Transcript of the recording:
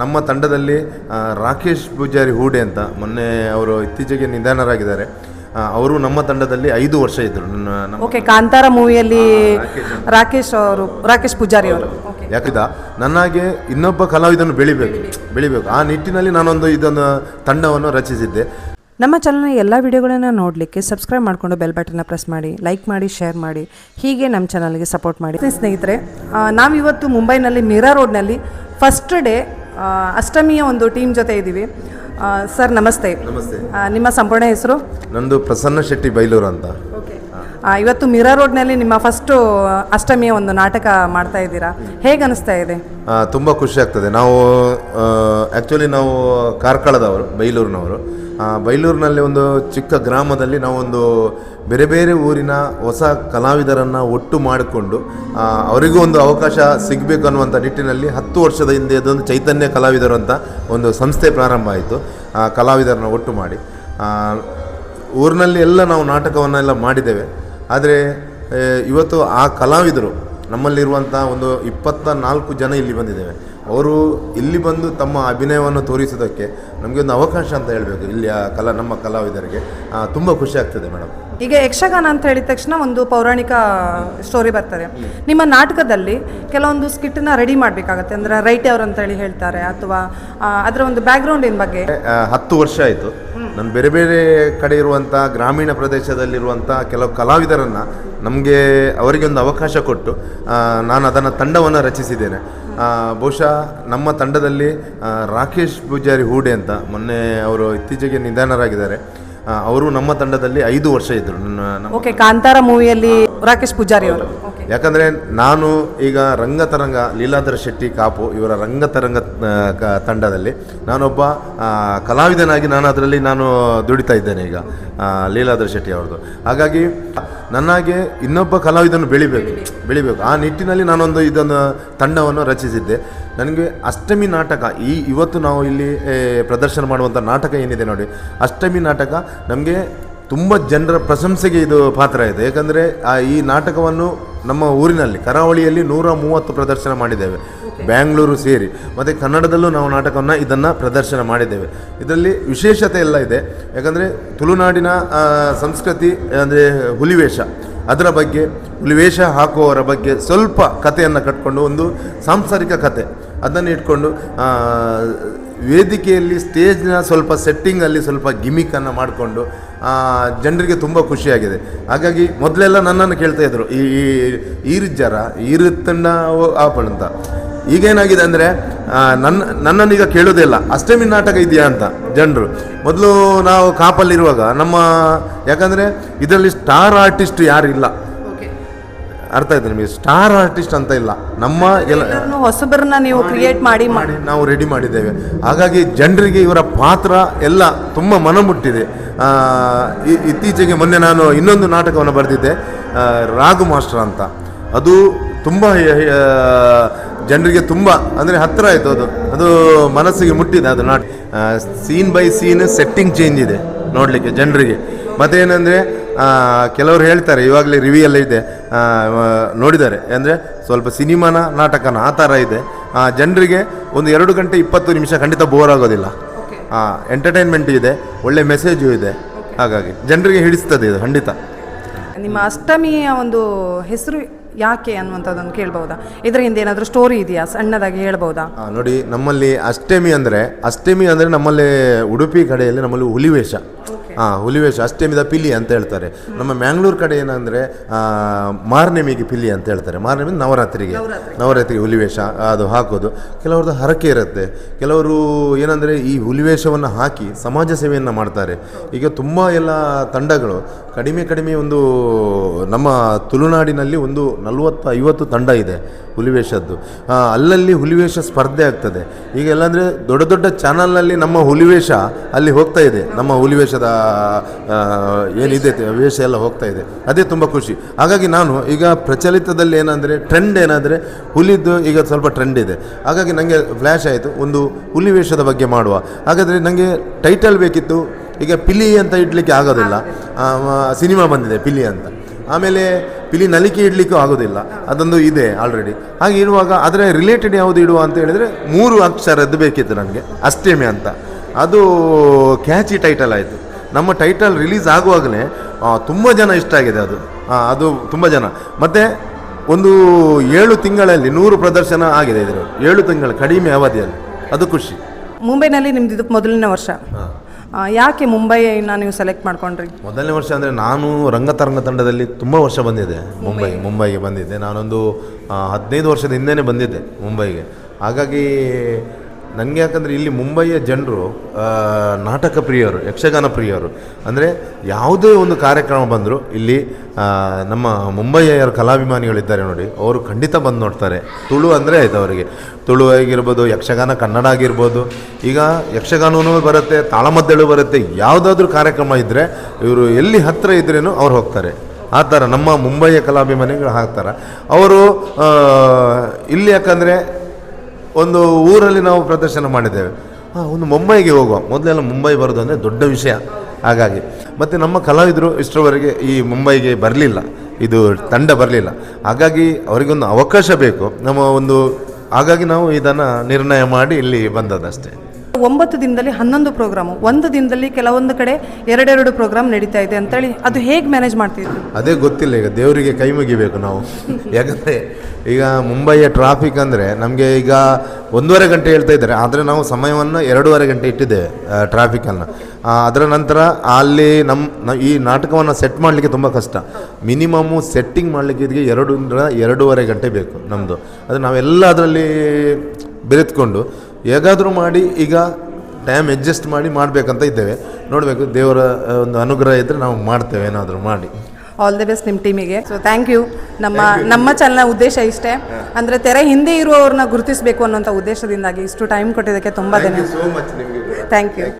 ನಮ್ಮ ತಂಡದಲ್ಲಿ ರಾಕೇಶ್ ಪೂಜಾರಿ ಹೂಡೆ ಅಂತ ಮೊನ್ನೆ ಅವರು ಇತ್ತೀಚೆಗೆ ನಿಧನರಾಗಿದ್ದಾರೆ. ಅವರು ನಮ್ಮ ತಂಡದಲ್ಲಿ ಐದು ವರ್ಷ ಇದ್ದರು. ನನ್ನ ಓಕೆ ಕಾಂತಾರ ಮೂವಿಯಲ್ಲಿ ರಾಕೇಶ್ ಅವರು ರಾಕೇಶ್ ಪೂಜಾರಿ ಅವರು. ಯಾಕಿದ? ನನಗೆ ಇನ್ನೊಬ್ಬ ಕಲಾವಿದನ್ನು ಬೆಳಿಬೇಕು ಬೆಳಿಬೇಕು. ಆ ನಿಟ್ಟಿನಲ್ಲಿ ನಾನೊಂದು ಇದೊಂದು ತಂಡವನ್ನು ರಚಿಸಿದ್ದೆ. ನಮ್ಮ ಚಾನಲ್ನ ಎಲ್ಲ ವಿಡಿಯೋಗಳನ್ನು ನೋಡಲಿಕ್ಕೆ ಸಬ್ಸ್ಕ್ರೈಬ್ ಮಾಡಿಕೊಂಡು ಬೆಲ್ ಬಟನ್ನ ಪ್ರೆಸ್ ಮಾಡಿ ಲೈಕ್ ಮಾಡಿ ಶೇರ್ ಮಾಡಿ. ಹೀಗೆ ನಮ್ಮ ಚಾನಲ್ಗೆ ಸಪೋರ್ಟ್ ಮಾಡಿ. ಸ್ನೇಹಿತರೆ ನಾವಿವತ್ತು ಮುಂಬೈನಲ್ಲಿ ಮೀರಾ ರೋಡ್ನಲ್ಲಿ ಫಸ್ಟ್ ಡೇ ಅಷ್ಟಮಿಯ ಒಂದು ಟೀಮ್ ಜೊತೆ ಇದ್ದೀವಿ ಸರ್ ನಮಸ್ತೆ. ನಮಸ್ತೆ. ನಿಮ್ಮ ಸಂಪೂರ್ಣ ಹೆಸರು? ನಂದು ಪ್ರಸನ್ನ ಶೆಟ್ಟಿ ಬೈಲೂರು ಅಂತ. ಓಕೆ. ಇವತ್ತು ಮೀರಾ ರೋಡ್ನಲ್ಲಿ ನಿಮ್ಮ ಫಸ್ಟು ಅಷ್ಟಮಿಯ ಒಂದು ನಾಟಕ ಮಾಡ್ತಾ ಇದ್ದೀರಾ. ಹೇಗೆ ಅನಿಸ್ತಾ ಇದೆ? ತುಂಬ ಖುಷಿ ಆಗ್ತದೆ. ನಾವು ಆ್ಯಕ್ಚುಲಿ ನಾವು ಕಾರ್ಕಳದವರು ಬೈಲೂರಿನವರು. ಬೈಲೂರಿನಲ್ಲಿ ಒಂದು ಚಿಕ್ಕ ಗ್ರಾಮದಲ್ಲಿ ನಾವೊಂದು ಬೇರೆ ಬೇರೆ ಊರಿನ ಹೊಸ ಕಲಾವಿದರನ್ನು ಒಟ್ಟು ಮಾಡಿಕೊಂಡು ಅವರಿಗೂ ಒಂದು ಅವಕಾಶ ಸಿಗಬೇಕು ಅನ್ನುವಂಥ ನಿಟ್ಟಿನಲ್ಲಿ ಹತ್ತು ವರ್ಷದ ಹಿಂದೆ ಅದೊಂದು ಚೈತನ್ಯ ಕಲಾವಿದರು ಅಂತ ಒಂದು ಸಂಸ್ಥೆ ಪ್ರಾರಂಭ ಆಯಿತು, ಆ, ಕಲಾವಿದರನ್ನ ಒಟ್ಟು ಮಾಡಿ. ಊರಿನಲ್ಲಿ ಎಲ್ಲ ನಾವು ನಾಟಕವನ್ನೆಲ್ಲ ಮಾಡಿದ್ದೇವೆ. ಆದರೆ ಇವತ್ತು ಆ ಕಲಾವಿದರು ನಮ್ಮಲ್ಲಿರುವಂಥ ಒಂದು ಇಪ್ಪತ್ತ ನಾಲ್ಕು ಜನ ಇಲ್ಲಿ ಬಂದಿದ್ದೇವೆ. ಅವರು ಇಲ್ಲಿ ಬಂದು ತಮ್ಮ ಅಭಿನಯವನ್ನು ತೋರಿಸೋದಕ್ಕೆ ನಮಗೆ ಒಂದು ಅವಕಾಶ ಅಂತ ಹೇಳಬೇಕು. ಇಲ್ಲಿಯ ಕಲಾ ನಮ್ಮ ಕಲಾವಿದರಿಗೆ ತುಂಬ ಖುಷಿ ಆಗ್ತದೆ ಮೇಡಮ್. ಈಗ ಯಕ್ಷಗಾನ ಅಂತ ಹೇಳಿದ ತಕ್ಷಣ ಒಂದು ಪೌರಾಣಿಕ ಸ್ಟೋರಿ ಬರ್ತದೆ. ನಿಮ್ಮ ನಾಟಕದಲ್ಲಿ ಕೆಲವೊಂದು ಸ್ಕಿಟ್ನ ರೆಡಿ ಮಾಡಬೇಕಾಗತ್ತೆ. ಅಂದರೆ ರೈಟ್ ರೈಟರ್ ಅಂತ ಹೇಳಿ ಹೇಳ್ತಾರೆ ಅಥವಾ ಅದರ ಒಂದು ಬ್ಯಾಕ್ಗ್ರೌಂಡಿನ ಬಗ್ಗೆ? ಆ, ಹತ್ತು ವರ್ಷ ಆಯಿತು. ನಾನು ಬೇರೆ ಬೇರೆ ಕಡೆ ಇರುವಂಥ ಗ್ರಾಮೀಣ ಪ್ರದೇಶದಲ್ಲಿರುವಂಥ ಕೆಲವು ಕಲಾವಿದರನ್ನು ನಮಗೆ ಅವರಿಗೆ ಒಂದು ಅವಕಾಶ ಕೊಟ್ಟು ನಾನು ಅದನ್ನು ತಂಡವನ್ನು ರಚಿಸಿದ್ದೇನೆ. ಆ, ಬಹುಶಃ ನಮ್ಮ ತಂಡದಲ್ಲಿ ರಾಕೇಶ್ ಪೂಜಾರಿ ಹೂಡೆ ಅಂತ ಮೊನ್ನೆ ಅವರು ಇತ್ತೀಚೆಗೆ ನಿಧನರಾಗಿದ್ದಾರೆ. ಅವರು ನಮ್ಮ ತಂಡದಲ್ಲಿ ಐದು ವರ್ಷ ಇದ್ದರು ನನ್ನ ಓಕೆ ಕಾಂತಾರ ಮೂವಿಯಲ್ಲಿ ರಾಕೇಶ್ ಪೂಜಾರಿ ಅವರು. ಯಾಕಂದರೆ ನಾನು ಈಗ ರಂಗತರಂಗ ಲೀಲಾಧರ ಶೆಟ್ಟಿ ಕಾಪು ಇವರ ರಂಗತರಂಗ ತಂಡದಲ್ಲಿ ನಾನೊಬ್ಬ ಕಲಾವಿದನಾಗಿ ನಾನು ಅದರಲ್ಲಿ ನಾನು ದುಡಿತಾ ಇದ್ದೇನೆ ಈಗ ಲೀಲಾಧರ ಶೆಟ್ಟಿ ಅವ್ರದ್ದು. ಹಾಗಾಗಿ ನನಗೆ ಇನ್ನೊಬ್ಬ ಕಲಾವಿದನು ಬೆಳಿಬೇಕು ಬೆಳಿಬೇಕು. ಆ ನಿಟ್ಟಿನಲ್ಲಿ ನಾನೊಂದು ಇದೊಂದು ತಂಡವನ್ನು ರಚಿಸಿದ್ದೆ. ನನಗೆ ಅಷ್ಟಮಿ ನಾಟಕ ಈ ಇವತ್ತು ನಾವು ಇಲ್ಲಿ ಪ್ರದರ್ಶನ ಮಾಡುವಂಥ ನಾಟಕ ಏನಿದೆ ನೋಡಿ. ಅಷ್ಟಮಿ ನಾಟಕ ನಮಗೆ ತುಂಬ ಜನರ ಪ್ರಶಂಸೆಗೆ ಇದು ಪಾತ್ರ ಇದೆ. ಯಾಕಂದರೆ ಆ ಈ ನಾಟಕವನ್ನು ನಮ್ಮ ಊರಿನಲ್ಲಿ ಕರಾವಳಿಯಲ್ಲಿ ನೂರ ಮೂವತ್ತು ಪ್ರದರ್ಶನ ಮಾಡಿದ್ದೇವೆ. ಬ್ಯಾಂಗ್ಳೂರು ಸೇರಿ. ಮತ್ತು ಕನ್ನಡದಲ್ಲೂ ನಾವು ನಾಟಕವನ್ನು ಇದನ್ನು ಪ್ರದರ್ಶನ ಮಾಡಿದ್ದೇವೆ. ಇದರಲ್ಲಿ ವಿಶೇಷತೆ ಎಲ್ಲ ಇದೆ. ಯಾಕಂದರೆ ತುಳುನಾಡಿನ ಸಂಸ್ಕೃತಿ ಅಂದರೆ ಹುಲಿವೇಷ. ಅದರ ಬಗ್ಗೆ ಹುಲಿವೇಷ ಹಾಕುವವರ ಬಗ್ಗೆ ಸ್ವಲ್ಪ ಕಥೆಯನ್ನು ಕಟ್ಕೊಂಡು, ಒಂದು ಸಾಂಸಾರಿಕ ಕತೆ ಅದನ್ನು ಇಟ್ಕೊಂಡು ವೇದಿಕೆಯಲ್ಲಿ ಸ್ಟೇಜ್ನ ಸ್ವಲ್ಪ ಸೆಟ್ಟಿಂಗಲ್ಲಿ ಸ್ವಲ್ಪ ಗಿಮಿಕನ್ನು ಮಾಡಿಕೊಂಡು ಜನರಿಗೆ ತುಂಬ ಖುಷಿಯಾಗಿದೆ. ಹಾಗಾಗಿ ಮೊದಲೆಲ್ಲ ನನ್ನನ್ನು ಕೇಳ್ತಾ ಇದ್ರು, ಈ, ಈ- ಈರಿಜ್ಜರ ಈರುತ್ತಣ್ಣ ಆಪಣ್ ಅಂತ. ಈಗೇನಾಗಿದೆ ಅಂದರೆ ನನ್ನ ನನ್ನನ್ನು ಈಗ ಕೇಳೋದೇ ಇಲ್ಲ. ಅಷ್ಟಮಿ ನಾಟಕ ಇದೆಯಾ ಅಂತ ಜನರು. ಮೊದಲು ನಾವು ಕಾಪಲ್ಲಿರುವಾಗ ನಮ್ಮ ಯಾಕಂದರೆ ಇದರಲ್ಲಿ ಸ್ಟಾರ್ ಆರ್ಟಿಸ್ಟ್ ಯಾರು ಇಲ್ಲ. ಅರ್ಥ ಆಯ್ತು ನಿಮಗೆ? ಸ್ಟಾರ್ ಆರ್ಟಿಸ್ಟ್ ಅಂತ ಇಲ್ಲ. ನಮ್ಮ ಎಲ್ಲ ಹೊಸಬರನ್ನ ನೀವು ಕ್ರಿಯೇಟ್ ಮಾಡಿ ಮಾಡಿ ನಾವು ರೆಡಿ ಮಾಡಿದ್ದೇವೆ. ಹಾಗಾಗಿ ಜನರಿಗೆ ಇವರ ಪಾತ್ರ ಎಲ್ಲ ತುಂಬ ಮನ ಮುಟ್ಟಿದೆ ಆ, ಇ- ಇತ್ತೀಚೆಗೆ ಮೊನ್ನೆ ನಾನು ಇನ್ನೊಂದು ನಾಟಕವನ್ನು ಬರೆದಿದ್ದೆ ರಾಗು ರಾಘು ಮಾಸ್ಟರ್ ಅಂತ. ಅದು ತುಂಬ ಜನರಿಗೆ ತುಂಬ ಅಂದರೆ ಹತ್ತಿರ ಆಯಿತು ಅದು. ಅದು ಮನಸ್ಸಿಗೆ ಮುಟ್ಟಿದೆ ಅದು not scene by scene setting change ಇದೆ ನೋಡಲಿಕ್ಕೆ ಜನರಿಗೆ. ಮತ್ತೇನೆಂದರೆ ಕೆಲವರು ಹೇಳ್ತಾರೆ ಇವಾಗಲೇ ರಿವ್ಯೂ ಇದೆ ನೋಡಿದ್ದಾರೆ. ಅಂದರೆ ಸ್ವಲ್ಪ ಸಿನಿಮಾನ ನಾಟಕನ ಆ ಥರ ಇದೆ. ಜನರಿಗೆ ಒಂದು ಎರಡು ಗಂಟೆ ಇಪ್ಪತ್ತು ನಿಮಿಷ ಖಂಡಿತ ಬೋರ್ ಆಗೋದಿಲ್ಲ. ಎಂಟರ್ಟೈನ್ಮೆಂಟ್ ಇದೆ ಒಳ್ಳೆ ಮೆಸೇಜು ಇದೆ. ಹಾಗಾಗಿ ಜನರಿಗೆ ಹಿಡಿಸ್ತದೆ ಇದು ಖಂಡಿತ. ನಿಮ್ಮ ಅಷ್ಟಮಿಯ ಒಂದು ಹೆಸರು ಯಾಕೆ ಅನ್ನುವಂಥದ್ದನ್ನು ಕೇಳ್ಬೋದಾ? ಇದರ ಹಿಂದೆ ಏನಾದರೂ ಸ್ಟೋರಿ ಇದೆಯಾ? ಸಣ್ಣದಾಗಿ ಹೇಳ್ಬೋದಾ? ನೋಡಿ, ನಮ್ಮಲ್ಲಿ ಅಷ್ಟಮಿ ಅಂದರೆ ಅಷ್ಟಮಿ ಅಂದರೆ ನಮ್ಮಲ್ಲಿ ಉಡುಪಿ ಕಡೆಯಲ್ಲಿ ನಮ್ಮಲ್ಲಿ ಹುಲಿವೇಷ. ಹಾಂ ಹುಲಿವೇಷ ಅಷ್ಟಮಿದ ಪಿಲಿ ಅಂತ ಹೇಳ್ತಾರೆ. ನಮ್ಮ ಮ್ಯಾಂಗ್ಳೂರ್ ಕಡೆ ಏನಂದರೆ ಮಾರ್ನೆಮಿಗೆ ಪಿಲಿ ಅಂತ ಹೇಳ್ತಾರೆ. ಮಾರ್ನೆಮಿ ನವರಾತ್ರಿಗೆ. ನವರಾತ್ರಿಗೆ. ಹುಲಿವೇಷ ಅದು ಹಾಕೋದು. ಕೆಲವ್ರದ್ದು ಹರಕೆ ಇರುತ್ತೆ. ಕೆಲವರು ಏನಂದರೆ ಈ ಹುಲಿವೇಷವನ್ನು ಹಾಕಿ ಸಮಾಜ ಸೇವೆಯನ್ನು ಮಾಡ್ತಾರೆ. ಈಗ ತುಂಬ ಎಲ್ಲ ತಂಡಗಳು ಕಡಿಮೆ ಕಡಿಮೆ ಒಂದು ನಮ್ಮ ತುಳುನಾಡಿನಲ್ಲಿ ಒಂದು ನಲವತ್ತು ಐವತ್ತು ತಂಡ ಇದೆ ಹುಲಿವೇಷದ್ದು ಅಲ್ಲಲ್ಲಿ ಹುಲಿವೇಷ ಸ್ಪರ್ಧೆ ಆಗ್ತದೆ. ಈಗ ಎಲ್ಲಂದರೆ ದೊಡ್ಡ ದೊಡ್ಡ ಚಾನಲ್ನಲ್ಲಿ ನಮ್ಮ ಹುಲಿವೇಷ ಅಲ್ಲಿ ಹೋಗ್ತಾ ಇದೆ. ನಮ್ಮ ಹುಲಿವೇಷದ ಏನಿದೆ ವೇಷ ಎಲ್ಲ ಹೋಗ್ತಾ ಇದೆ. ಅದೇ ತುಂಬ ಖುಷಿ. ಹಾಗಾಗಿ ನಾನು ಈಗ ಪ್ರಚಲಿತದಲ್ಲಿ ಏನಂದರೆ ಟ್ರೆಂಡ್ ಏನಾದರೆ, ಹುಲಿದ್ದು ಈಗ ಸ್ವಲ್ಪ ಟ್ರೆಂಡ್ ಇದೆ. ಹಾಗಾಗಿ ನನಗೆ ಫ್ಲ್ಯಾಶ್ ಆಯಿತು. ಒಂದು ಹುಲಿ ವೇಷದ ಬಗ್ಗೆ ಮಾಡುವ. ಹಾಗಾದರೆ ನನಗೆ ಟೈಟಲ್ ಬೇಕಿತ್ತು. ಈಗ ಪಿಲಿ ಅಂತ ಇಡಲಿಕ್ಕೆ ಆಗೋದಿಲ್ಲ. ಸಿನಿಮಾ ಬಂದಿದೆ, ಪಿಲಿ ಅಂತ. ಆಮೇಲೆ ಪಿಲಿ ನಲಿಕೆ ಇಡಲಿಕ್ಕೂ ಆಗೋದಿಲ್ಲ. ಅದೊಂದು ಇದೆ ಆಲ್ರೆಡಿ ಹಾಗೆ ಇರುವಾಗ ಅದರ ರಿಲೇಟೆಡ್ ಯಾವುದು ಇಡುವ ಅಂತ ಹೇಳಿದರೆ ಮೂರು ಅಕ್ಷರದ್ದು ಬೇಕಿತ್ತು ನನಗೆ. ಅಷ್ಟೇಮೆ ಅಂತ. ಅದು ಕ್ಯಾಚಿ ಟೈಟಲ್ ಆಯಿತು. ನಮ್ಮ ಟೈಟಲ್ ರಿಲೀಸ್ ಆಗುವಾಗಲೇ ತುಂಬ ಜನ ಇಷ್ಟ ಆಗಿದೆ ಅದು. ಅದು ತುಂಬ ಜನ. ಮತ್ತು ಒಂದು ಏಳು ತಿಂಗಳಲ್ಲಿ ನೂರು ಪ್ರದರ್ಶನ ಆಗಿದೆ ಇದರ ಏಳು ತಿಂಗಳ ಕಡಿಮೆ ಅವಧಿಯಲ್ಲಿ. ಅದು ಖುಷಿ. ಮುಂಬೈನಲ್ಲಿ ನಿಮ್ದು ಇದು ಮೊದಲನೇ ವರ್ಷ. ಯಾಕೆ ಮುಂಬೈನ ನೀವು ಸೆಲೆಕ್ಟ್ ಮಾಡ್ಕೊಂಡ್ರಿ? ಮೊದಲನೇ ವರ್ಷ ಅಂದರೆ ನಾನು ರಂಗತರಂಗ ತಂಡದಲ್ಲಿ ತುಂಬ ವರ್ಷ ಬಂದಿದ್ದೆ. ಮುಂಬೈ ಮುಂಬೈಗೆ ಬಂದಿದ್ದೆ. ನಾನೊಂದು ಹದಿನೈದು ವರ್ಷದ ಹಿಂದೆನೇ ಬಂದಿದ್ದೆ ಮುಂಬೈಗೆ. ಹಾಗಾಗಿ ನನಗೆ ಯಾಕಂದರೆ ಇಲ್ಲಿ ಮುಂಬೈಯ ಜನರು ನಾಟಕ ಪ್ರಿಯರು, ಯಕ್ಷಗಾನ ಪ್ರಿಯರು. ಅಂದರೆ ಯಾವುದೇ ಒಂದು ಕಾರ್ಯಕ್ರಮ ಬಂದರೂ ಇಲ್ಲಿ ನಮ್ಮ ಮುಂಬೈಯ ಯಾರು ಕಲಾಭಿಮಾನಿಗಳಿದ್ದಾರೆ ನೋಡಿ, ಅವರು ಖಂಡಿತ ಬಂದು ನೋಡ್ತಾರೆ. ತುಳು ಅಂದರೆ ಆಯ್ತು ಅವರಿಗೆ. ತುಳು ಆಗಿರ್ಬೋದು, ಯಕ್ಷಗಾನ ಕನ್ನಡ ಆಗಿರ್ಬೋದು, ಈಗ ಯಕ್ಷಗಾನವೂ ಬರುತ್ತೆ, ತಾಳಮದ್ದಳು ಬರುತ್ತೆ, ಯಾವುದಾದ್ರೂ ಕಾರ್ಯಕ್ರಮ ಇದ್ದರೆ ಇವರು ಎಲ್ಲಿ ಹತ್ತಿರ ಇದ್ರೇನು ಅವ್ರು ಹೋಗ್ತಾರೆ. ಆ ಥರ ನಮ್ಮ ಮುಂಬೈಯ ಕಲಾಭಿಮಾನಿಗಳು ಹಾಕ್ತಾರೆ ಅವರು ಇಲ್ಲಿ ಯಾಕಂದರೆ ಒಂದು ಊರಲ್ಲಿ ನಾವು ಪ್ರದರ್ಶನ ಮಾಡಿದ್ದೇವೆ. ಹಾಂ ಒಂದು ಮುಂಬೈಗೆ ಹೋಗುವ. ಮೊದಲೆಲ್ಲ ಮುಂಬೈ ಬರೋದು ಅಂದರೆ ದೊಡ್ಡ ವಿಷಯ. ಹಾಗಾಗಿ, ಮತ್ತು ನಮ್ಮ ಕಲಾವಿದರು ಇಷ್ಟರವರೆಗೆ ಈ ಮುಂಬೈಗೆ ಬರಲಿಲ್ಲ. ಇದು ತಂಡ ಬರಲಿಲ್ಲ. ಹಾಗಾಗಿ ಅವರಿಗೊಂದು ಅವಕಾಶ ಬೇಕು. ನಮ್ಮ ಒಂದು, ಹಾಗಾಗಿ ನಾವು ಇದನ್ನು ನಿರ್ಣಯ ಮಾಡಿ ಇಲ್ಲಿ ಬಂದದಷ್ಟೇ ಒಂಬತ್ತು ದಿನದಲ್ಲಿ ಹನ್ನೊಂದು ಪ್ರೋಗ್ರಾಮು ಒಂದು ದಿನದಲ್ಲಿ ಕೆಲವೊಂದು ಕಡೆ ಎರಡೆರಡು ಪ್ರೋಗ್ರಾಮ್ ನಡೀತಾ ಇದೆ ಅಂತೇಳಿ ಅದು ಹೇಗೆ ಮ್ಯಾನೇಜ್ ಮಾಡ್ತಿದ್ರು? ಅದೇ ಗೊತ್ತಿಲ್ಲ, ಈಗ ದೇವರಿಗೆ ಕೈ ಮುಗಿಬೇಕು ನಾವು. ಯಾಕಂದರೆ ಈಗ ಮುಂಬೈಯ ಟ್ರಾಫಿಕ್ ಅಂದರೆ ನಮಗೆ ಈಗ ಒಂದೂವರೆ ಗಂಟೆ ಹೇಳ್ತಾ ಇದ್ದಾರೆ, ಆದರೆ ನಾವು ಸಮಯವನ್ನು ಎರಡೂವರೆ ಗಂಟೆ ಇಟ್ಟಿದ್ದೇವೆ ಟ್ರಾಫಿಕನ್ನು ಅದರ ನಂತರ ಅಲ್ಲಿ ನಮ್ಮ ಈ ನಾಟಕವನ್ನು ಸೆಟ್ ಮಾಡಲಿಕ್ಕೆ ತುಂಬ ಕಷ್ಟ. ಮಿನಿಮಮ್ಮು ಸೆಟ್ಟಿಂಗ್ ಮಾಡಲಿಕ್ಕೆ ಇದಕ್ಕೆ ಎರಡರಿಂದ ಎರಡೂವರೆ ಗಂಟೆ ಬೇಕು ನಮ್ಮದು ಅದು ನಾವೆಲ್ಲ ಅದರಲ್ಲಿ ಬೆರೆತ್ಕೊಂಡು ಹೇಗಾದರೂ ಮಾಡಿ ಈಗ ಟೈಮ್ ಅಡ್ಜಸ್ಟ್ ಮಾಡಿ ಮಾಡಬೇಕಂತ ಇದ್ದೇವೆ. ನೋಡಬೇಕು ದೇವರ ಒಂದು ಅನುಗ್ರಹ ಇದ್ದರೆ ನಾವು ಮಾಡ್ತೇವೆ ಏನಾದರೂ ಮಾಡಿ. ಆಲ್ ದಿ ಬೆಸ್ಟ್ ನಿಮ್ಮ ಟೀಮಿಗೆ ಸೊ ಥ್ಯಾಂಕ್ ಯು ನಮ್ಮ ನಮ್ಮ ಚಲನ ಉದ್ದೇಶ ಇಷ್ಟೇ. ಅಂದರೆ ತೆರೆ ಹಿಂದೆ ಇರುವವ್ರನ್ನ ಗುರುತಿಸಬೇಕು ಅನ್ನೋಂಥ ಉದ್ದೇಶದಿಂದಾಗಿ ಇಷ್ಟು ಟೈಮ್ ಕೊಟ್ಟಿದ್ದಕ್ಕೆ ತುಂಬ ಧನ್ಯವಾದ. Thank you